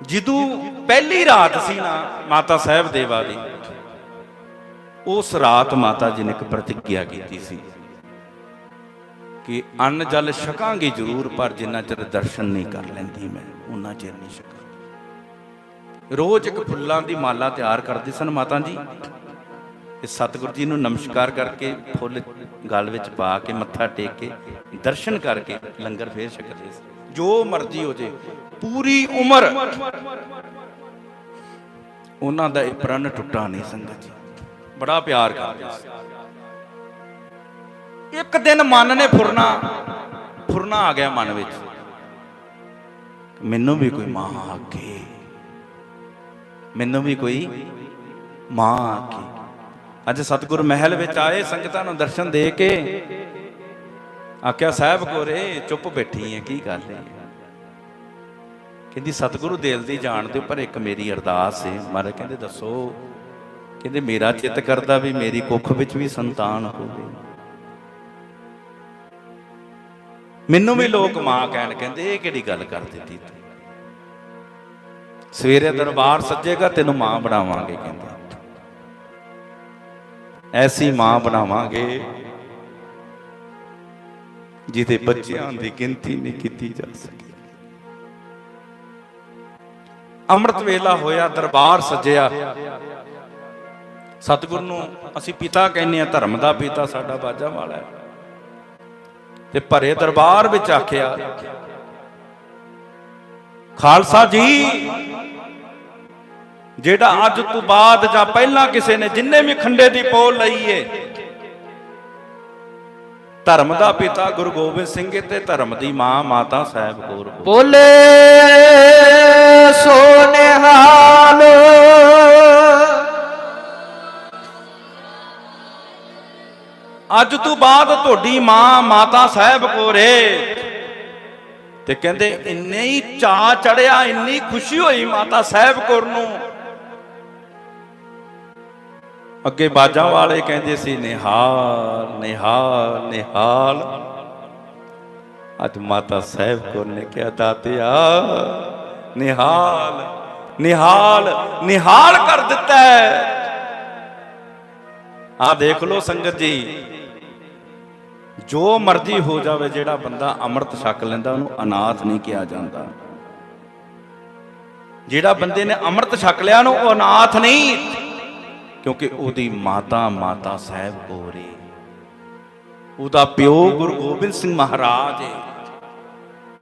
ਜਦੋਂ ਪਹਿਲੀ ਰਾਤ ਸੀ ਨਾ ਮਾਤਾ ਸਾਹਿਬ ਦੇਵਾ ਦੀ, ਉਸ ਰਾਤ ਮਾਤਾ ਜੀ ਨੇ ਇੱਕ ਪ੍ਰਤੀਗਿਆ ਕੀਤੀ ਸੀ ਕਿ ਅੰਨ ਜਲ ਛਕਾਂਗੀ ਜ਼ਰੂਰ, ਪਰ ਜਿੰਨਾ ਚਿਰ ਦਰਸ਼ਨ ਨਹੀਂ ਕਰ ਲੈਂਦੀ ਮੈਂ ਉਹਨਾਂ ਚਿਰ ਨਹੀਂ ਛਕਾਂ ਰੋਜ਼ ਇੱਕ ਫੁੱਲਾਂ ਦੀ ਮਾਲਾ ਤਿਆਰ ਕਰਦੇ ਸਨ ਮਾਤਾ ਜੀ। ਇਹ ਸਤਿਗੁਰੂ ਜੀ ਨੂੰ ਨਮਸਕਾਰ ਕਰਕੇ ਫੁੱਲ ਗਲ ਵਿੱਚ ਪਾ ਕੇ, ਮੱਥਾ ਟੇਕ ਕੇ, ਦਰਸ਼ਨ ਕਰਕੇ ਲੰਗਰ ਫੇਰ ਛਕਦੇ ਸੀ। ਜੋ ਮਰਜ਼ੀ ਹੋ ਜੇ, ਪੂਰੀ ਉਮਰ। ਉਹਨਾਂ ਦਾ ਇਹ ਪ੍ਰਣ ਟੁੱਟਾ ਨਹੀਂ ਸੰਗਤ ਜੀ। ਬੜਾ ਪਿਆਰ ਕਰਦੇ ਸੀ। ਇੱਕ ਦਿਨ ਮਨ ਨੇ ਫੁਰਨਾ ਫੁਰਨਾ ਆ ਗਿਆ ਮਨ ਵਿੱਚ। ਮੈਨੂੰ ਵੀ ਕੋਈ ਮਾਂ ਆਕੇ ਮੈਨੂੰ ਵੀ ਕੋਈ ਮਾਂ ਆਕੇ ਅੱਜ ਸਤਿਗੁਰ ਮਹਿਲ ਵਿੱਚ ਆਏ, ਸੰਗਤਾਂ ਨੂੰ ਦਰਸ਼ਨ ਦੇ ਕੇ ਆਖਿਆ, ਸਾਹਿਬ ਕੋਰੇ ਚੁੱਪ ਬੈਠੀ ਹੈ ਕੀ ਗੱਲ ਹੈ ਕਹਿੰਦੀ, ਸਤਿਗੁਰੂ ਦਿਲ ਦੀ ਜਾਣਦੇ ਪਰ ਇੱਕ ਮੇਰੀ ਅਰਦਾਸ ਹੈ ਮਹਾਰਾਜ ਕਹਿੰਦੇ, ਦੱਸੋ। ਕਹਿੰਦੇ, ਮੇਰਾ ਚਿੱਤ ਕਰਦਾ ਵੀ ਮੇਰੀ ਕੁੱਖ ਵਿੱਚ ਵੀ ਸੰਤਾਨ ਹੋਵੇ। ਮੈਨੂੰ ਵੀ ਲੋਕ ਮਾਂ ਕਹਿਣ ਕਹਿੰਦੇ, ਇਹ ਕਿਹੜੀ ਗੱਲ ਕਰ ਦਿੱਤੀ ਤੂੰ? ਸਵੇਰੇ ਦਰਬਾਰ ਸੱਜੇਗਾ, ਤੈਨੂੰ ਮਾਂ ਬਣਾਵਾਂਗੇ, ਕਹਿੰਦੇ। ਐਸੀ ਮਾਂ ਬਣਾਵਾਂਗੇ ਜਿਹਦੇ ਬੱਚਿਆਂ ਦੀ ਗਿਣਤੀ ਨਹੀਂ ਕੀਤੀ ਜਾ ਸਕੇ। ਅੰਮ੍ਰਿਤ ਵੇਲਾ ਹੋਇਆ ਦਰਬਾਰ ਸੱਜਿਆ। ਸਤਿਗੁਰ ਨੂੰ ਅਸੀਂ ਪਿਤਾ ਕਹਿੰਦੇ ਆ ਧਰਮ ਦਾ ਪਿਤਾ ਸਾਡਾ ਬਾਜਾ ਵਾਲਾ ਹੈ। ਤੇ ਭਰੇ ਦਰਬਾਰ ਵਿੱਚ ਆਖਿਆ ਖਾਲਸਾ ਜੀ ਜਿਹੜਾ ਅੱਜ ਤੋਂ ਬਾਅਦ ਜਾਂ ਪਹਿਲਾਂ ਕਿਸੇ ਨੇ ਜਿੰਨੇ ਵੀ ਖੰਡੇ ਦੀ ਪੋਲ ਲਈ ਏ ਧਰਮ ਦਾ ਪਿਤਾ ਗੁਰੂ ਗੋਬਿੰਦ ਸਿੰਘ ਤੇ ਧਰਮ ਦੀ ਮਾਂ ਮਾਤਾ ਸਾਹਿਬ ਕੌਰ ਬੋਲੇ ਸੋ ਨਿਹਾਲ ਅੱਜ ਤੋਂ ਬਾਅਦ ਤੁਹਾਡੀ ਮਾਂ ਮਾਤਾ ਸਾਹਿਬ ਕੋਰੇ ਤੇ ਕਹਿੰਦੇ ਇੰਨੇ ਹੀ ਚਾਹ ਚੜਿਆ ਇੰਨੀ ਖੁਸ਼ੀ ਹੋਈ ਮਾਤਾ ਸਾਹਿਬ ਕੋਰ ਨੂੰ। ਅੱਗੇ ਬਾਜਾਂ ਵਾਲੇ ਕਹਿੰਦੇ ਸੀ, ਨਿਹਾਲ ਨਿਹਾਲ ਨਿਹਾਲ। ਅੱਜ ਮਾਤਾ ਸਾਹਿਬ ਕੋਰ ਨੇ ਕਿਹਾ, ਦਾਤਿਆ, ਨਿਹਾਲ ਨਿਹਾਲ ਨਿਹਾਲ ਕਰ ਦਿੱਤਾ ਹੈ। ਆ ਦੇਖ ਲਓ ਸੰਗਤ ਜੀ, ਜੋ ਮਰਜ਼ੀ ਹੋ ਜਾਵੇ, ਜਿਹੜਾ ਬੰਦਾ ਅੰਮ੍ਰਿਤ ਛਕ ਲੈਂਦਾ, ਉਹਨੂੰ ਅਨਾਥ ਨਹੀਂ ਕਿਹਾ ਜਾਂਦਾ। ਜਿਹੜਾ ਬੰਦੇ ਨੇ ਅੰਮ੍ਰਿਤ ਛਕ ਲਿਆ, ਉਹਨੂੰ ਅਨਾਥ ਨਹੀਂ। ਕਿਉਂਕਿ ਉਹਦੀ ਮਾਤਾ ਮਾਤਾ ਸਾਹਿਬ ਕੋਰੇ ਉਹਦਾ ਪਿਓ ਗੁਰੂ ਗੋਬਿੰਦ ਸਿੰਘ ਮਹਾਰਾਜ ਹੈ।